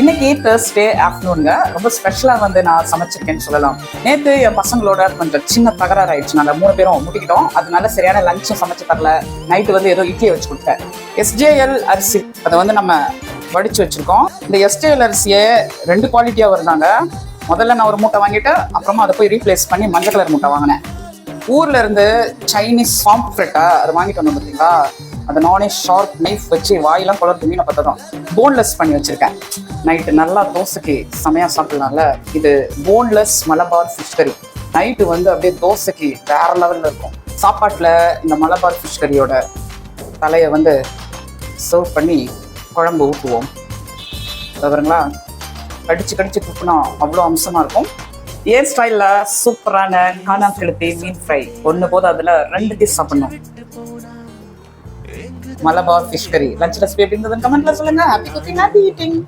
இன்னைக்கு தேர்ஸ்டே ஆஃப்டர்நூனுங்க ரொம்ப ஸ்பெஷலாக வந்து நான் சமைச்சிருக்கேன்னு சொல்லலாம். நேற்று என் பசங்களோட கொஞ்சம் சின்ன தகராறு ஆயிடுச்சு. நாங்கள் மூணு பேரும் முட்டிக்கிட்டோம். அதனால சரியான லஞ்சும் சமைச்சு தரல. நைட்டு வந்து ஏதோ இட்லியை வச்சு கொடுத்தேன் எஸ்ஜேஎல் அரிசி. அதை வந்து நம்ம வடிச்சு வச்சிருக்கோம். இந்த எஸ்ஜேஎல் அரிசியை ரெண்டு குவாலிட்டியாக வருதாங்க. முதல்ல நான் ஒரு மூட்டை வாங்கிட்டு அப்புறமா அதை போய் ரீப்ளேஸ் பண்ணி மஞ்சள் கலர் மூட்டை வாங்கினேன். ஊர்ல இருந்து சைனீஸ் சாம்ப்ரெட்டா அதை வாங்கிட்டு வந்தோம் பார்த்தீங்களா அந்த நானே ஷார்ப் நைஃப் வச்சு வாயெல்லாம் குளர்ந்து மீனை பார்த்ததும் போன்லெஸ் பண்ணி வச்சுருக்கேன். நைட்டு நல்லா தோசைக்கு செமையாக சாப்பிட்றதுனால இது boneless Malabar fish curry night வந்து அப்படியே தோசைக்கு வேற லெவலில் இருக்கும். சாப்பாட்டில் இந்த மலபார் ஃபிஷ் கறியோட தலையை வந்து சர்வ் பண்ணி குழம்பு ஊற்றுவோம் தவறுங்களா கடிச்சு கடிச்சு துப்புனா அவ்வளோ அம்சமாக இருக்கும். ஏர் ஸ்டைலில் சூப்பரான கானா கிழத்தி மீன் ஃப்ரை ஒன்று போது அதில் ரெண்டு டிஷ் சாப்பிட்ணும். Malabar fish curry lunch recipe எப்படி கமெண்ட்ல சொல்லுங்க. Happy cooking happy eating